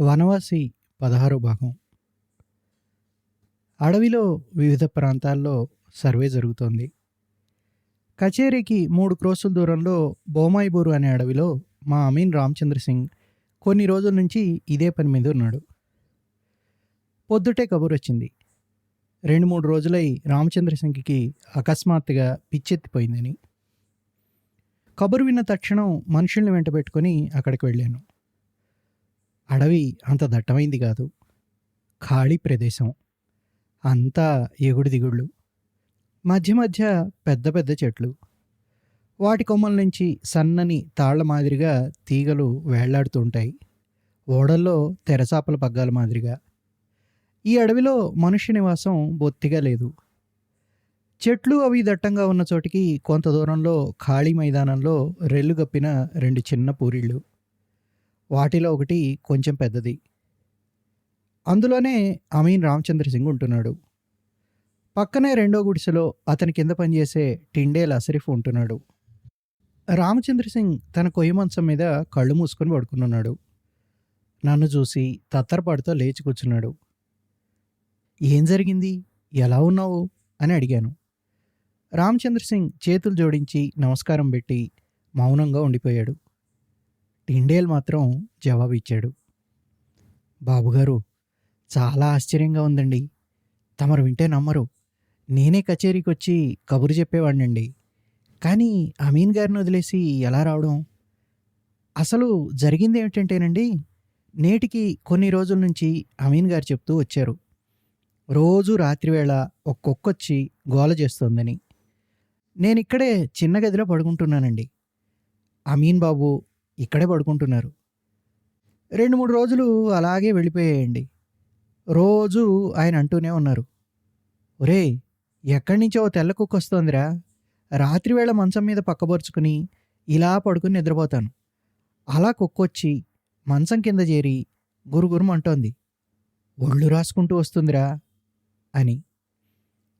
వనవాసి పదహారో భాగం. అడవిలో వివిధ ప్రాంతాల్లో సర్వే జరుగుతోంది. కచేరీకి మూడు క్రోసుల దూరంలో బోమాయిబూరు అనే అడవిలో మా అమీన్ రామచంద్ర సింగ్ కొన్ని రోజుల నుంచి ఇదే పని మీద ఉన్నాడు. పొద్దుటే కబురు వచ్చింది. రెండు మూడు రోజులై రామచంద్ర సింగ్కి అకస్మాత్తుగా పిచ్చెత్తిపోయిందని. కబురు విన్న తక్షణం మనుషుల్ని వెంట పెట్టుకొని అక్కడికి వెళ్ళాను. అడవి అంత దట్టమైంది కాదు. ఖాళీ ప్రదేశం. అంతా ఎగుడు దిగుళ్ళు. మధ్య మధ్య పెద్ద పెద్ద చెట్లు. వాటి కొమ్మల నుంచి సన్నని తాళ్ళ మాదిరిగా తీగలు వేళ్ళాడుతుంటాయి ఓడల్లో తెరచాపల పగ్గాల మాదిరిగా. ఈ అడవిలో మనుష్య నివాసం బొత్తిగా లేదు. చెట్లు అవి దట్టంగా ఉన్న చోటికి కొంత దూరంలో ఖాళీ మైదానంలో రెల్లు గప్పిన రెండు చిన్న పూరిళ్ళు. వాటిలో ఒకటి కొంచెం పెద్దది. అందులోనే అమీన్ రామచంద్ర సింగ్ ఉంటున్నాడు. పక్కనే రెండో గుడిసెలో అతని కింద పనిచేసే టిండేల్ అసరిఫ్ ఉంటున్నాడు. రామచంద్ర సింగ్ తన కొయ్య మంచం మీద కళ్ళు మూసుకొని పడుకున్నాడు నన్ను చూసి తత్తరపాటుతో లేచి కూర్చున్నాడు. ఏం జరిగింది? ఎలా ఉన్నావు? అని అడిగాను. రామచంద్ర సింగ్ చేతులు జోడించి నమస్కారం పెట్టి మౌనంగా ఉండిపోయాడు. టిండేల్ మాత్రం జవాబు ఇచ్చాడు బాబుగారు చాలా ఆశ్చర్యంగా ఉందండి. తమరు వింటే నమ్మరు. నేనే కచేరీకి వచ్చి కబురు చెప్పేవాడినండి. కానీ అమీన్ గారిని వదిలేసి ఎలా రావడం? అసలు జరిగింది ఏమిటంటేనండి నేటికి కొన్ని రోజుల నుంచి అమీన్ గారు చెప్తూ వచ్చారు. రోజు రాత్రివేళ ఒక్కొక్కొచ్చి గోల చేస్తోందని. నేను ఇక్కడే చిన్న గదిలో పడుకుంటున్నానండి. అమీన్ బాబు ఇక్కడే పడుకుంటున్నారు. రెండు మూడు రోజులు అలాగే వెళ్ళిపోయాయండి. రోజు ఆయన అంటూనే ఉన్నారు. ఒరే ఎక్కడి నుంచో తెల్ల కుక్క వస్తోందిరా. రాత్రివేళ మంచం మీద పక్కబరుచుకుని ఇలా పడుకుని నిద్రపోతాను. అలా కుక్కొచ్చి మంచం కింద చేరి గురుగురుమంటోంది. ఒళ్ళు రాసుకుంటూ వస్తుందిరా అని.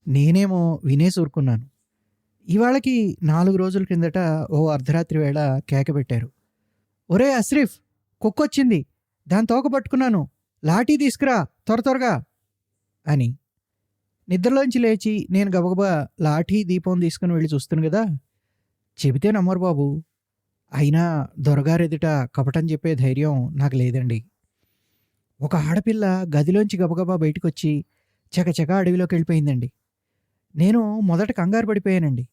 నేనేమో వినేసి ఊరుకున్నాను ఇవాళకి నాలుగు రోజుల క్రిందట ఓ అర్ధరాత్రి వేళ కేక పెట్టారు. ఒరే అశ్రీఫ్ కుక్కొచ్చింది. దాని తోక పట్టుకున్నాను. లాఠీ తీసుకురా త్వర త్వరగా అని. నిద్రలోంచి లేచి నేను గబగబా లాఠీ దీపం తీసుకుని వెళ్ళి చూస్తాను కదా. చెబితే నమ్మరు బాబు. అయినా దొరగారెదుట కపటం చెప్పే ధైర్యం నాకు లేదండి. ఒక ఆడపిల్ల గదిలోంచి గబగబా బయటకు వచ్చి చకచక అడవిలోకి వెళ్ళిపోయిందండి. నేను మొదట కంగారు పడిపోయానండి.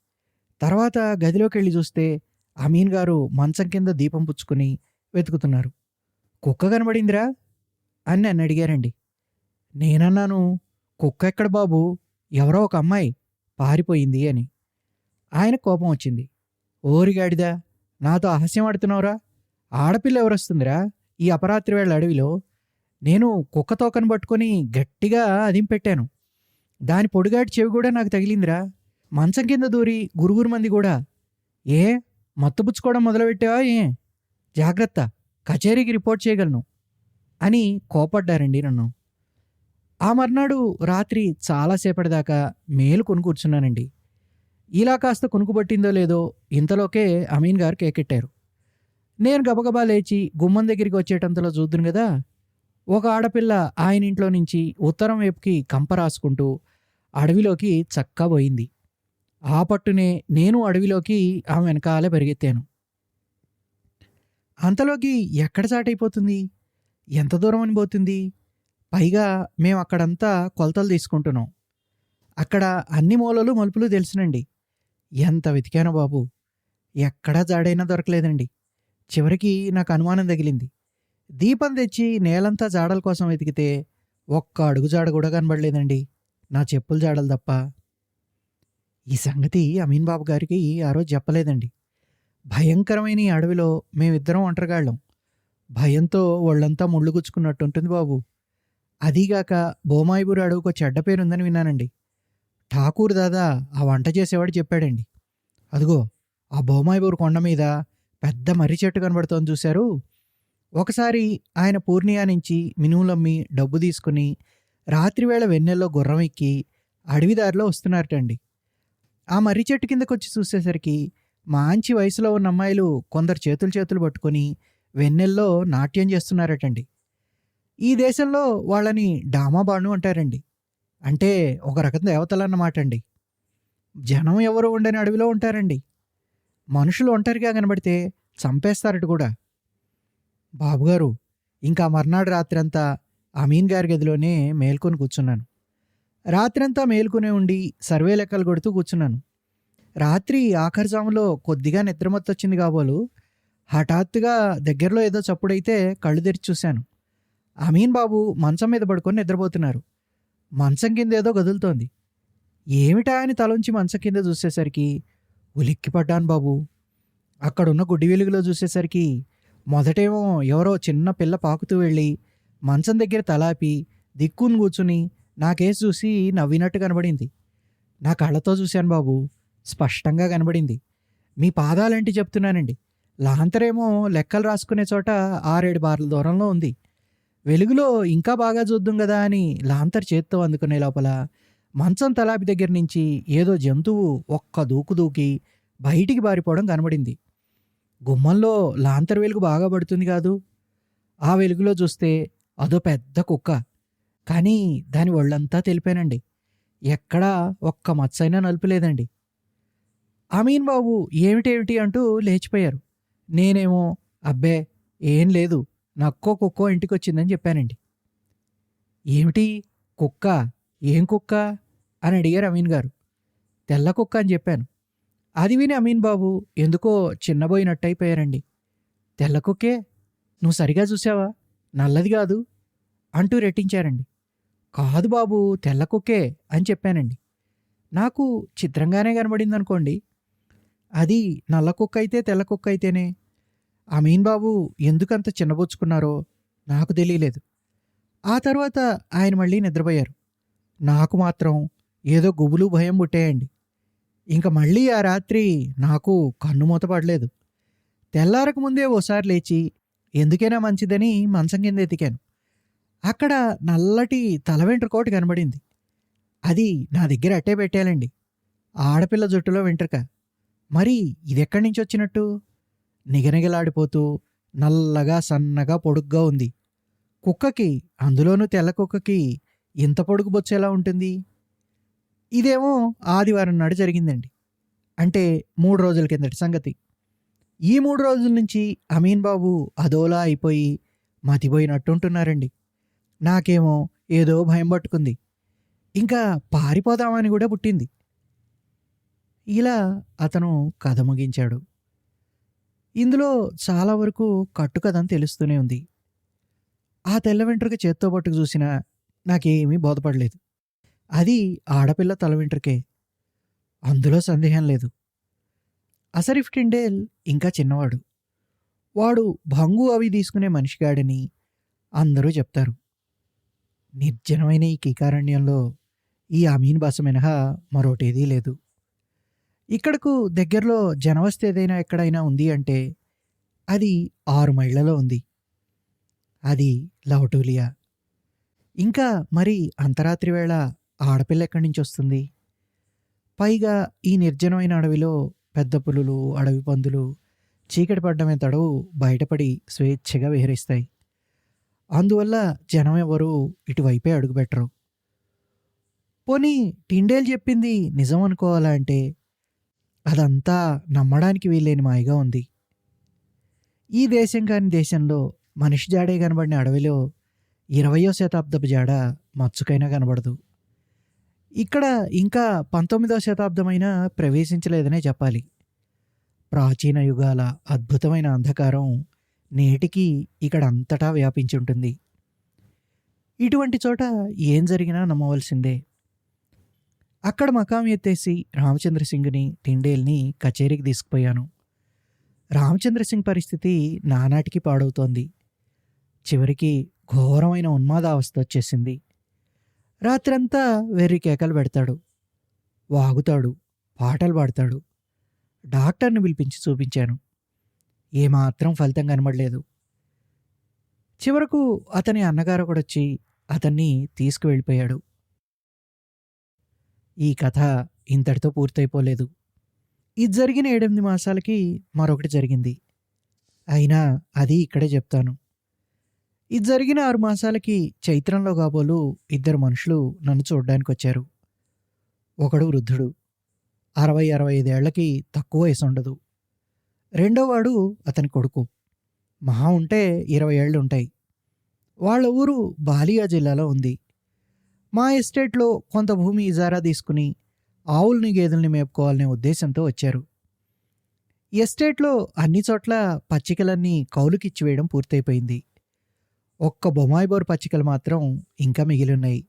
తర్వాత గదిలోకి వెళ్ళి చూస్తే అమీన్ గారు మంచం కింద దీపం పుచ్చుకుని వెతుకుతున్నారు. కుక్క కనబడిందిరా? అని నన్ను అడిగారండి. నేనన్నాను కుక్క ఎక్కడ బాబు? ఎవరో ఒక అమ్మాయి పారిపోయింది అని. ఆయన కోపం వచ్చింది. ఓరిగాడిదా నాతో అహస్యం ఆడుతున్నావురా? ఆడపిల్ల ఎవరొస్తుందిరా? ఈ అపరాత్రి వేళ అడవిలో నేను కుక్క తోకను పట్టుకొని గట్టిగా అదింపెట్టాను దాని పొడిగాటి చెవి కూడా నాకు తగిలిందిరా. మంచం కింద దూరి గురుగురు మంది కూడా. ఏ? మత్తుపుచ్చుకోవడం మొదలుపెట్టావా ఏ? జాగ్రత్త. కచేరీకి రిపోర్ట్ చేయగలను. అని కోపడ్డారండి నన్ను. ఆ మర్నాడు రాత్రి చాలాసేపటి దాకా మేలు కొను కూర్చున్నానండి. ఇలా కాస్త కొనుకుబట్టిందో లేదో ఇంతలోకే అమీన్ గారు కేకెట్టారు. నేను గబగబా లేచి గుమ్మం దగ్గరికి వచ్చేటంతలో చూద్దును కదా ఒక ఆడపిల్ల ఆయన ఇంట్లో నుంచి ఉత్తరం వైపుకి కంప రాసుకుంటూ అడవిలోకి చక్కా పోయింది ఆ పట్టునే నేను అడవిలోకి ఆమె వెనకాలే పరిగెత్తాను. అంతలోకి ఎక్కడ చాటైపోతుంది? ఎంత దూరం అని పోతుంది? పైగా మేము అక్కడంతా కొలతలు తీసుకుంటున్నాం. అక్కడ అన్ని మూలలు మలుపులు తెలుసునండి. ఎంత వెతికానో బాబు! ఎక్కడా జాడైనా దొరకలేదండి. చివరికి నాకు అనుమానం తగిలింది. దీపం తెచ్చి నేలంతా జాడల కోసం వెతికితే ఒక్క అడుగు జాడ కూడా కనబడలేదండి. నా చెప్పుల జాడలు తప్ప ఈ సంగతి అమీన్ బాబు గారికి ఆ రోజు చెప్పలేదండి. భయంకరమైన ఈ అడవిలో మేమిద్దరం ఒంటరిగాళ్ళం. భయంతో వాళ్ళంతా ముళ్ళు గుచ్చుకున్నట్టు ఉంటుంది బాబు. అదీగాక బోమాయిబూరు అడవికి ఒక చెడ్డ పేరుందని విన్నానండి. ఠాకూర్ దాదా ఆ వంట చేసేవాడు చెప్పాడండి. అదిగో ఆ బోమాయిబూరు కొండ మీద పెద్ద మర్రి చెట్టు కనబడుతోంది చూశారు? ఒకసారి ఆయన పూర్ణియా నుంచి మినుములమ్మి డబ్బు తీసుకుని రాత్రివేళ వెన్నెల్లో గుర్రం ఎక్కి అడవిదారిలో వస్తున్నారటండి. ఆ మర్రి చెట్టు కిందకు వచ్చి చూసేసరికి మంచి వయసులో ఉన్న అమ్మాయిలు కొందరు చేతులు చేతులు పట్టుకొని వెన్నెల్లో నాట్యం చేస్తున్నారటండి. ఈ దేశంలో వాళ్ళని డామాబాణు అంటారండి. అంటే ఒక రకం దేవతలు అన్నమాట అండి జనం ఎవరు ఉండని అడవిలో ఉంటారండి. మనుషులు ఒంటరిగా కనబడితే చంపేస్తారట కూడా. బాబుగారు ఇంకా మర్నాడు రాత్రంతా అమీన్ గారి గదిలోనే మేల్కొని కూర్చున్నాను. రాత్రంతా మేలుకునే ఉండి సర్వే లెక్కలు కొడుతూ కూర్చున్నాను. రాత్రి ఆఖరి జాములో కొద్దిగా నిద్రమత్తొచ్చింది కాబోలు హఠాత్తుగా దగ్గరలో ఏదో చప్పుడైతే కళ్ళు తెరిచి చూశాను. అమీన్ బాబు మంచం మీద పడుకొని నిద్రపోతున్నారు. మంచం కింద ఏదో కదులుతోంది ఏమిటా అని తలంచి మంచం కింద చూసేసరికి ఉలిక్కిపడ్డాను బాబు. అక్కడున్న గుడ్డి వెలుగులో చూసేసరికి మొదటేమో ఎవరో చిన్న పిల్ల పాకుతూ వెళ్ళి మంచం దగ్గర తలాపి దిక్కుని కూర్చుని నాకేసి చూసి నవ్వినట్టు కనబడింది. నా కళ్ళతో చూశాను బాబు. స్పష్టంగా కనబడింది. మీ పాదాలంటే చెప్తున్నానండి. లాంతరేమో లెక్కలు రాసుకునే చోట ఆరేడు బార్ల దూరంలో ఉంది. వెలుగులో ఇంకా బాగా చూద్దాం కదా అని లాంతర్ చేత్తో అందుకునే లోపల మంచం తలాపి దగ్గర నుంచి ఏదో జంతువు ఒక్క దూకు దూకి బయటికి బారిపోవడం కనబడింది. గుమ్మంలో లాంతర్ వెలుగు బాగా పడుతుంది కాదు. ఆ వెలుగులో చూస్తే అదో పెద్ద కుక్క. కానీ దాని ఒళ్ళంతా తెలిపానండి. ఎక్కడా ఒక్క మచ్చైనా నలుపులేదండి. అమీన్ బాబు ఏమిటేమిటి అంటూ లేచిపోయారు. నేనేమో అబ్బే ఏం లేదు నక్కో కుక్కో ఇంటికి వచ్చిందని చెప్పానండి. ఏమిటి కుక్క? ఏం కుక్క? అని అడిగారు అమీన్ గారు. తెల్ల కుక్క అని చెప్పాను. అది విని అమీన్ బాబు ఎందుకో చిన్నబోయినట్టు అయిపోయారండి తెల్ల కుక్కే? నువ్వు సరిగా చూసావా నల్లది కాదు అంటూ రెట్టించారండి. కాదు బాబు తెల్ల కుక్కే అని చెప్పానండి. నాకు చిత్రంగానే కనబడింది అనుకోండి అది నల్ల కుక్క అయితే తెల్ల కుక్క అయితేనే. అమీన్ బాబు ఎందుకంత చిన్నబుచ్చుకున్నారో నాకు తెలియలేదు. ఆ తర్వాత ఆయన మళ్ళీ నిద్రపోయారు. నాకు మాత్రం ఏదో గుబులు భయం పుట్టేయండి. ఇంక మళ్ళీ ఆ రాత్రి నాకు కన్ను మూతపడలేదు తెల్లారక ముందే ఓసారి లేచి ఎందుకైనా మంచిదని మంచం కింద ఎతికాను. అక్కడ నల్లటి తల వెంట్రుకోటి కనబడింది. అది నా దగ్గర అట్టే పెట్టాలండి ఆడపిల్ల జుట్టులో వెంట్రుక. మరి ఇదెక్కడి నుంచి వచ్చినట్టు? నిగనిగలాడిపోతూ నల్లగా సన్నగా పొడుగ్గా ఉంది. కుక్కకి అందులోనూ తెల్ల కుక్కకి ఇంత పొడుగు బొచ్చేలా ఉంటుంది? ఇదేమో ఆదివారం నాడు జరిగిందండి. అంటే మూడు రోజుల కిందటి సంగతి. ఈ మూడు రోజుల నుంచి అమీన్ బాబు అదోలా అయిపోయి మతిపోయినట్టుంటున్నారండి. నాకేమో ఏదో భయం పట్టుకుంది. ఇంకా పారిపోదామని కూడా పుట్టింది. ఇలా అతను కథ ముగించాడు. ఇందులో చాలా వరకు కట్టుకథని తెలుస్తూనే ఉంది. ఆ తెల్ల వెంట్రుక చేత్తో పట్టుకు చూసినా నాకేమీ బోధపడలేదు. అది ఆడపిల్ల తల వెంట్రుకే. అందులో సందేహం లేదు. అసరిఫ్ టిండేల్ ఇంకా చిన్నవాడు. వాడు భంగు అవి తీసుకునే మనిషిగాడని అందరూ చెప్తారు. నిర్జనమైన ఈ కీకారణ్యంలో ఈ అమీన్ బస మినహా మరోటేదీ లేదు. ఇక్కడకు దగ్గరలో జనవస్తు ఏదైనా ఎక్కడైనా ఉంది అంటే అది ఆరు మైళ్ళలో ఉంది. అది లవటూలియా. ఇంకా మరి అంతరాత్రి వేళ ఆడపిల్ల ఎక్కడి నుంచి వస్తుంది? పైగా ఈ నిర్జనమైన అడవిలో పెద్ద పులులు అడవి పందులు చీకటి పడ్డమే తడవు బయటపడి స్వేచ్ఛగా విహరిస్తాయి. అందువల్ల జనం ఎవరు ఇటువైపే అడుగుపెట్టరు పోనీ టిండేల్ చెప్పింది నిజం అనుకోవాలంటే అదంతా నమ్మడానికి వీల్లేని మాయగా ఉంది. ఈ దేశం కాని దేశంలో మనిషి జాడే కనబడిన అడవిలో ఇరవయో శతాబ్దపు జాడ మచ్చుకైనా కనబడదు. ఇక్కడ ఇంకా పంతొమ్మిదవ శతాబ్దమైనా ప్రవేశించలేదనే చెప్పాలి. ప్రాచీన యుగాల అద్భుతమైన అంధకారం నేటికి ఇక్కడ అంతటా వ్యాపించి ఉంటుంది ఇటువంటి చోట ఏం జరిగినా నమ్మవలసిందే. అక్కడ మకాం ఎత్తేసి రామచంద్ర సింగ్ని టిండేల్ని కచేరీకి తీసుకుపోయాను. రామచంద్ర సింగ్ పరిస్థితి నానాటికి పాడవుతోంది. చివరికి ఘోరమైన ఉన్మాదావస్థ వచ్చేసింది. రాత్రంతా వెర్రి కేకలు పెడతాడు. వాగుతాడు పాటలు పాడతాడు. డాక్టర్ని పిలిపించి చూపించాను. ఏమాత్రం ఫలితం కనబడలేదు. చివరకు అతని అన్నగారు కూడా వచ్చి అతన్ని తీసుకువెళ్ళిపోయాడు. ఈ కథ ఇంతటితో పూర్తయిపోలేదు. ఇది జరిగిన ఏడెనిమిది మాసాలకి మరొకటి జరిగింది. అయినా అది ఇక్కడే చెప్తాను. ఇది జరిగిన ఆరు మాసాలకి చైత్రంలో కాబోలు ఇద్దరు మనుషులు నన్ను చూడడానికి వచ్చారు. ఒకడు వృద్ధుడు. అరవై అరవై ఐదేళ్ళకి తక్కువ వయసు ఉండదు రెండోవాడు అతని కొడుకు. మహా ఉంటే ఇరవై ఏళ్ళు ఉంటాయి. వాళ్ళ ఊరు బాలియా జిల్లాలో ఉంది. మా ఎస్టేట్లో కొంత భూమి ఇజారా తీసుకుని ఆవుల్ని గేదెల్ని మేపుకోవాలనే ఉద్దేశంతో వచ్చారు. ఎస్టేట్లో అన్ని చోట్ల పచ్చికలన్నీ కౌలుకిచ్చి వేయడం పూర్తయిపోయింది. ఒక్క బొమాయిబోర్ పచ్చికలు మాత్రం ఇంకా మిగిలిన్నాయి.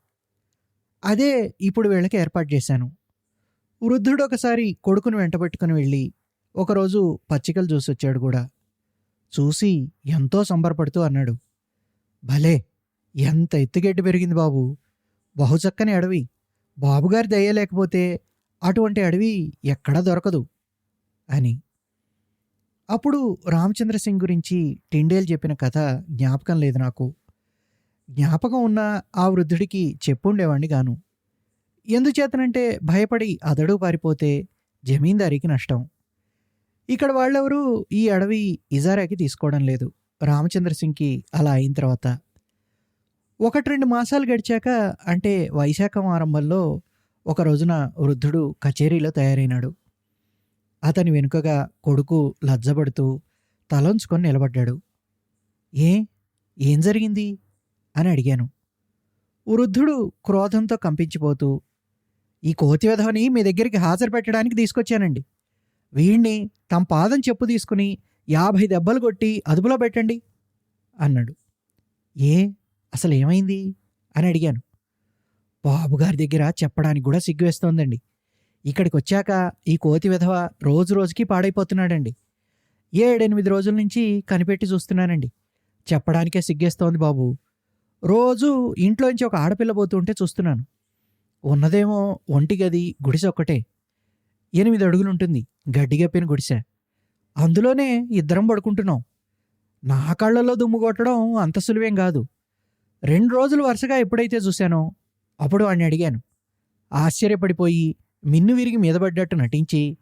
అదే ఇప్పుడు వీళ్ళకి ఏర్పాటు చేశాను. వృద్ధుడు ఒకసారి కొడుకును వెంటబెట్టుకుని వెళ్ళి ఒకరోజు పచ్చికలు చూసొచ్చాడు కూడా. చూసి ఎంతో సంబరపడుతూ అన్నాడు భలే! ఎంత ఎత్తుగడ్డి పెరిగింది బాబు. బహుచక్కని అడవి. బాబుగారి దయ్యలేకపోతే లేకపోతే అటువంటి అడవి ఎక్కడా దొరకదు అని. అప్పుడు రామచంద్ర సింగ్ గురించి టిండేల్ చెప్పిన కథ జ్ఞాపకం లేదు నాకు. జ్ఞాపకం ఉన్న ఆ వృద్ధుడికి చెప్పుండేవాణ్ణి గాను. ఎందుచేతనంటే భయపడి అదడు పారిపోతే జమీందారీకి నష్టం. ఇక్కడ వాళ్ళెవరూ? ఈ అడవి ఇజారాకి తీసుకోవడం లేదు. రామచంద్ర సింగ్కి అలా అయిన తర్వాత. ఒకటి రెండు మాసాలు గడిచాక అంటే వైశాఖం ఆరంభంలో ఒక రోజున వృద్ధుడు కచేరీలో తయారైనాడు. అతని వెనుకగా కొడుకు లజ్జపడుతూ తలంచుకొని నిలబడ్డాడు. ఏ? ఏం జరిగింది? అని అడిగాను. వృద్ధుడు క్రోధంతో కంపించిపోతూ ఈ కోతి విధవని మీ దగ్గరికి హాజరు పెట్టడానికి తీసుకొచ్చానండి. వీణ్ణి తమ పాదం చెప్పు తీసుకుని యాభై దెబ్బలు కొట్టి అదుపులో పెట్టండి అన్నాడు. ఏ? అసలు ఏమైంది? అని అడిగాను. బాబుగారి దగ్గర చెప్పడానికి కూడా సిగ్గువేస్తోందండి ఇక్కడికి వచ్చాక ఈ కోతి విధవ రోజు రోజుకి పాడైపోతున్నాడండి. ఏడెనిమిది రోజుల నుంచి కనిపెట్టి చూస్తున్నానండి. చెప్పడానికే సిగ్గేస్తోంది బాబు. రోజు ఇంట్లోంచి ఒక ఆడపిల్ల పోతుంటే చూస్తున్నాను. ఉన్నదేమో ఒంటి గది ఎనిమిది అడుగులు ఎనిమిది అడుగులుంటుంది గడ్డిగప్పిన గుడిసె అందులోనే ఇద్దరం పడుకుంటున్నాం. నా కళ్ళలో దుమ్ము కొట్టడం అంత సులువేం కాదు. రెండు రోజులు వరుసగా ఎప్పుడైతే చూశానో అప్పుడు వాడిని అడిగాను. ఆశ్చర్యపడిపోయి మిన్ను విరిగి మీద పడ్డట్టు నటించి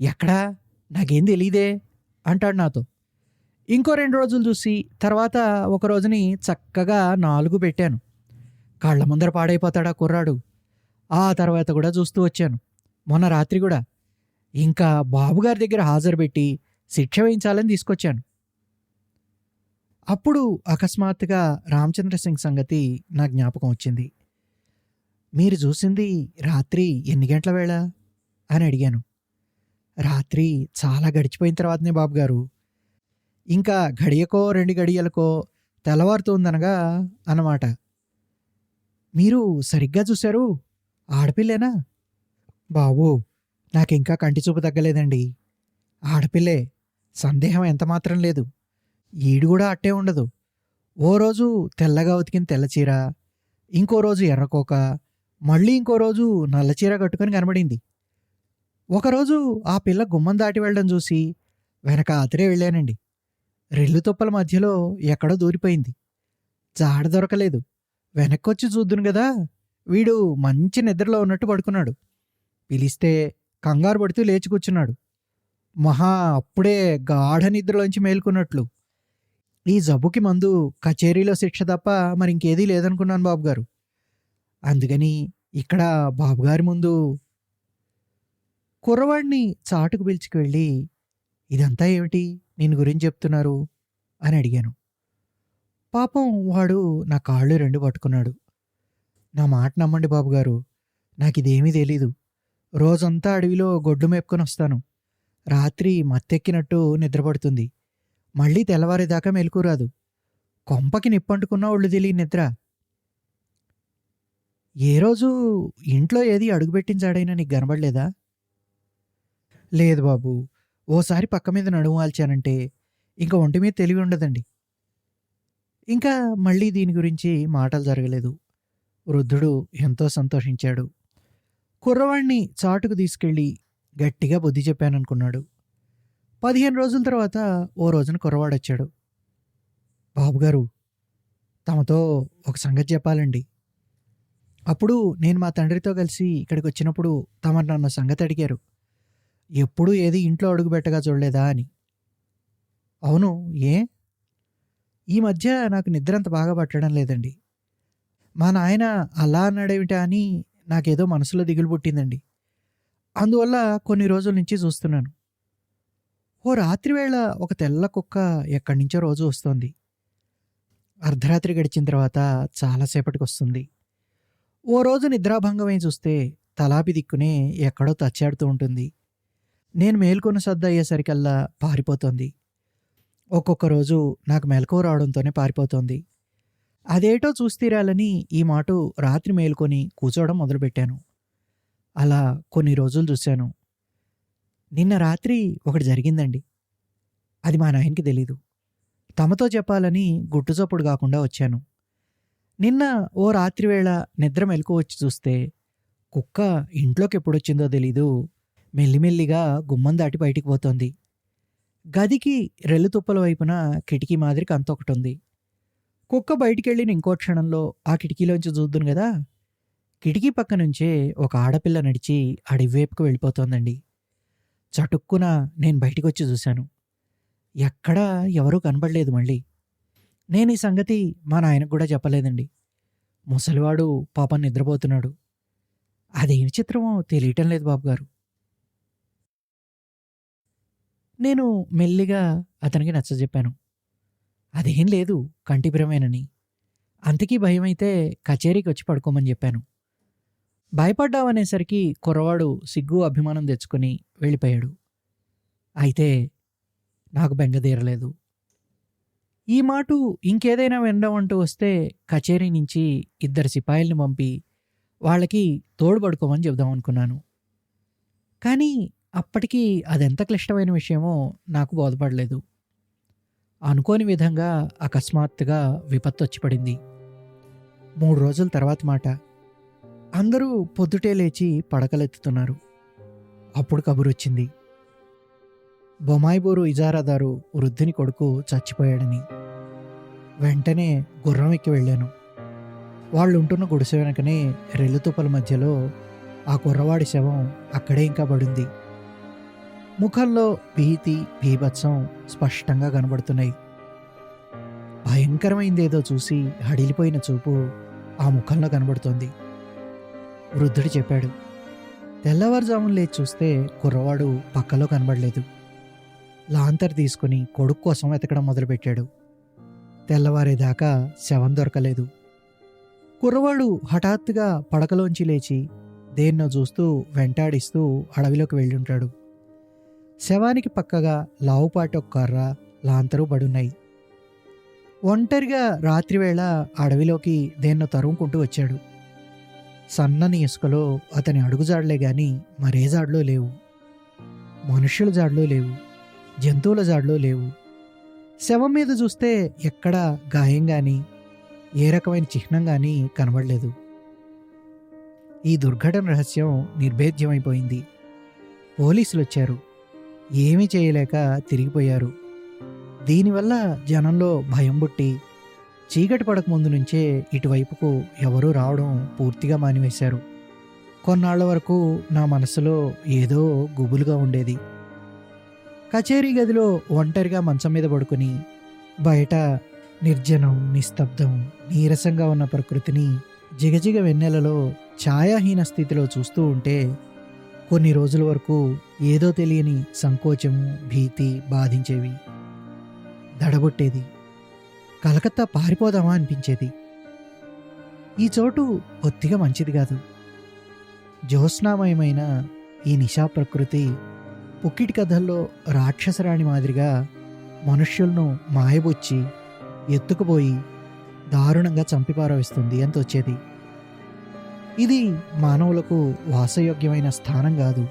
ఎక్కడా? నాకేం తెలియదే అంటాడు నాతో. ఇంకో రెండు రోజులు చూసి తర్వాత ఒక రోజుని చక్కగా నాలుగు పెట్టాను. కాళ్ళ ముందర పాడైపోతాడా కుర్రాడు. ఆ తర్వాత కూడా చూస్తూ వచ్చాను. మొన్న రాత్రి కూడా. ఇంకా బాబుగారి దగ్గర హాజరు పెట్టి శిక్ష వేయించాలని తీసుకొచ్చాను. అప్పుడు అకస్మాత్తుగా రామచంద్ర సింగ్ సంగతి నా జ్ఞాపకం వచ్చింది. మీరు చూసింది రాత్రి ఎన్ని గంటల వేళ? అని అడిగాను. రాత్రి చాలా గడిచిపోయిన తర్వాతనే బాబు గారు ఇంకా గడియకో రెండు గడియలకో తెల్లవారుతుందనగా అన్నమాట. మీరు సరిగ్గా చూశారు? ఆడపిల్లేనా? బాబు నాకింకా కంటి చూపు తగ్గలేదండి. ఆడపిల్లే సందేహం ఎంతమాత్రం లేదు. ఈడు కూడా అట్టే ఉండదు. ఓ రోజు తెల్లగా ఉతికిన తెల్లచీర ఇంకో రోజు ఎర్రకోక మళ్ళీ ఇంకో రోజు నల్లచీర కట్టుకొని కనబడింది. ఒకరోజు ఆ పిల్ల గుమ్మం దాటి వెళ్ళడం చూసి వెనక అతరే వెళ్ళానండి. రెల్లు తుప్పల మధ్యలో ఎక్కడో దూరిపోయింది. జాడ దొరకలేదు. వెనక్కొచ్చి చూద్దును కదా వీడు మంచి నిద్రలో ఉన్నట్టు పడుకున్నాడు. పిలిస్తే కంగారు పడుతూ లేచి కూర్చున్నాడు. మహా అప్పుడే గాఢ నిద్రలోంచి మేల్కొన్నట్లు. ఈ జబ్బుకి మందు కచేరీలో శిక్ష తప్ప మరి ఇంకేదీ లేదనుకున్నాను బాబుగారు. అందుకని ఇక్కడ బాబుగారి ముందు కుర్రవాడిని చాటుకు పిలిచికి వెళ్ళి ఇదంతా ఏమిటి? నేను గురించి చెప్తున్నారు? అని అడిగాను. పాపం వాడు నా కాళ్ళు రెండు పట్టుకున్నాడు. నా మాట నమ్మండి బాబుగారు. నాకు ఇదేమీ తెలీదు. రోజంతా అడవిలో గొడ్డు మేపుకొని వస్తాను. రాత్రి మత్తెక్కినట్టు నిద్రపడుతుంది. మళ్ళీ తెల్లవారేదాకా మెలకురాదు కొంపకి నిప్పంటుకున్న ఒళ్ళు తెలియ నిద్ర. ఏ రోజు ఇంట్లో ఏది అడుగుపెట్టించాడైనా నీకు కనబడలేదా? లేదు బాబు. ఓసారి పక్క మీద నడుము వాల్చానంటే ఇంకా ఒంటి మీద తెలివి ఉండదండి. ఇంకా మళ్ళీ దీని గురించి మాటలు జరగలేదు. వృద్ధుడు ఎంతో సంతోషించాడు. కుర్రవాణ్ణి చాటుకు తీసుకెళ్ళి గట్టిగా బుద్ధి చెప్పాననుకున్నాడు. పదిహేను రోజుల తర్వాత ఓ రోజున కుర్రవాడొచ్చాడు. బాబుగారు తమతో ఒక సంగతి చెప్పాలండి. అప్పుడు నేను మా తండ్రితో కలిసి ఇక్కడికి వచ్చినప్పుడు తమరు నన్ను సంగతి అడిగారు. ఎప్పుడూ ఏది ఇంట్లో అడుగుబెట్టగా చూడలేదా అని. అవును ఏ? ఈ మధ్య నాకు నిద్ర అంత బాగా పట్టడం లేదండి. మా నాయన అలా అన్నాడేమిటా అని నాకేదో మనసులో దిగులు పుట్టిందండి. అందువల్ల కొన్ని రోజుల నుంచి చూస్తున్నాను. ఓ రాత్రివేళ ఒక తెల్ల కుక్క ఎక్కడి నుంచో రోజు వస్తోంది. అర్ధరాత్రి గడిచిన తర్వాత చాలాసేపటికి వస్తుంది. ఓ రోజు నిద్రాభంగమై చూస్తే తలాపి దిక్కునే ఎక్కడో తచ్చాడుతూ ఉంటుంది. నేను మేల్కొని సర్ద అయ్యేసరికల్లా పారిపోతుంది. ఒక్కొక్క రోజు నాకు మెలకువ రావడంతోనే పారిపోతుంది. అదేటో చూస్తీరాలని ఈ మాట రాత్రి మేల్కొని కూర్చోవడం మొదలుపెట్టాను. అలా కొన్ని రోజులు చూశాను. నిన్న రాత్రి ఒకటి జరిగిందండి. అది మా నాయనకి తెలీదు. తమతో చెప్పాలని గుట్టుచప్పుడు కాకుండా వచ్చాను. నిన్న ఓ రాత్రి వేళ నిద్ర మెలకు వచ్చి చూస్తే కుక్క ఇంట్లోకి ఎప్పుడొచ్చిందో తెలీదు. మెల్లిమెల్లిగా గుమ్మం దాటి బయటికి పోతోంది. గదికి రెల్లుతుప్పల వైపున కిటికీ మాదిరి కంతొకటి ఉంది. కుక్క బయటికి వెళ్ళిన ఇంకో క్షణంలో ఆ కిటికీలోంచి చూద్దును కదా. కిటికీ పక్క నుంచే ఒక ఆడపిల్ల నడిచి అడివేపుకు వెళ్ళిపోతోందండి. చటుక్కున నేను బయటికి వచ్చి చూశాను. ఎక్కడా ఎవరూ కనబడలేదు మళ్ళీ. నేను ఈ సంగతి మా నాయనకు కూడా చెప్పలేదండి. ముసలివాడు పాపం నిద్రపోతున్నాడు. అదేమి చిత్రమో తెలియటం లేదు బాబు గారు నేను మెల్లిగా అతనికి నచ్చజెప్పాను. అదేం లేదు కంటిపురమేనని అంతకీ భయమైతే కచేరీకి వచ్చి పడుకోమని చెప్పాను. భయపడ్డావనేసరికి కుర్రవాడు సిగ్గు అభిమానం తెచ్చుకొని వెళ్ళిపోయాడు. అయితే నాకు బెంగదీరలేదు ఈ మాటు ఇంకేదైనా వినడమంటూ వస్తే కచేరీ నుంచి ఇద్దరు సిపాయిల్ని పంపి వాళ్ళకి తోడుపడుకోమని చెబుదాం అనుకున్నాను. కానీ అప్పటికీ అదెంత క్లిష్టమైన విషయమో నాకు బోధపడలేదు. అనుకోని విధంగా అకస్మాత్తుగా విపత్తు వచ్చి పడింది మూడు రోజుల తర్వాత మాట అందరూ పొద్దుటే లేచి పడకలెత్తుతున్నారు. అప్పుడు కబురొచ్చింది బొమాయిబోరు ఇజారాదారు వృద్ధుని కొడుకు చచ్చిపోయాడని. వెంటనే గుర్రం ఎక్కి వెళ్ళాను. వాళ్ళు ఉంటున్న గుడిసె వెనకనే రెల్లుతుపల మధ్యలో ఆ కుర్రవాడి శవం అక్కడే ఇంకా పడింది. ముఖంలో భీతి భీభత్సం స్పష్టంగా కనబడుతున్నాయి. భయంకరమైందేదో చూసి హడిలిపోయిన చూపు ఆ ముఖంలో కనబడుతోంది. వృద్ధుడు చెప్పాడు తెల్లవారుజామున లేచి చూస్తే కుర్రవాడు పక్కలో కనబడలేదు. లాంతర్ తీసుకుని కొడుకు కోసం వెతకడం మొదలుపెట్టాడు. తెల్లవారేదాకా శవం దొరకలేదు. కుర్రవాడు హఠాత్తుగా పడకలోంచి లేచి దేన్నో చూస్తూ వెంటాడిస్తూ అడవిలోకి వెళ్ళుంటాడు. శవానికి పక్కగా లావుపాటి ఒక కర్ర లాంతరు పడున్నాయి. ఒంటరిగా రాత్రివేళ అడవిలోకి దేన్నో తరుముకుంటూ వచ్చాడు. సన్నని ఇసుకలో అతని అడుగుజాడలే గాని మరే జాడలో లేవు. మనుషుల జాడలో లేవు. జంతువుల జాడలో లేవు. శవం మీద చూస్తే ఎక్కడా గాయం కానీ ఏ రకమైన చిహ్నం కానీ కనబడలేదు. ఈ దుర్ఘటన రహస్యం నిర్భేద్యమైపోయింది. పోలీసులు వచ్చారు ఏమీ చేయలేక తిరిగిపోయారు. దీనివల్ల జనంలో భయం పుట్టి చీకటి పడక ముందు నుంచే ఇటువైపుకు ఎవరూ రావడం పూర్తిగా మానివేశారు. కొన్నాళ్ళ వరకు నా మనసులో ఏదో గుబులుగా ఉండేది. కచేరీ గదిలో ఒంటరిగా మంచం మీద పడుకుని బయట నిర్జనం నిస్తబ్దం నీరసంగా ఉన్న ప్రకృతిని జిగజిగ వెన్నెలలో ఛాయాహీన స్థితిలో చూస్తూ ఉంటే కొన్ని రోజుల వరకు ఏదో తెలియని సంకోచము భీతి బాధించేవి. దడబొట్టేది కలకత్తా పారిపోదామా అనిపించేది. ఈ చోటు కొద్దిగా మంచిది కాదు. జ్యోత్స్నామయమైన ఈ నిశా ప్రకృతి పుక్కిటి కథల్లో రాక్షసరాణి మాదిరిగా మనుష్యులను మాయబొచ్చి ఎత్తుకుపోయి దారుణంగా చంపిపారవేస్తుంది అని తోచేది ఇది మానవులకు వాసయోగ్యమైన స్థానం కాదు.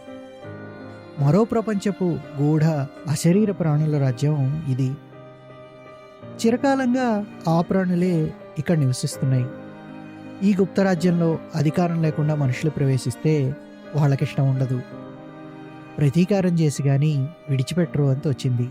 మరో ప్రపంచపు గూఢ అశరీర ప్రాణుల రాజ్యం ఇది. చిరకాలంగా ఆ ప్రాణులే ఇక్కడ నివసిస్తున్నాయి. ఈ గుప్త రాజ్యంలో అధికారం లేకుండా మనుషులు ప్రవేశిస్తే వాళ్ళకిష్టం ఉండదు. ప్రతీకారం చేసి కానీ విడిచిపెట్టరు అంత వచ్చింది.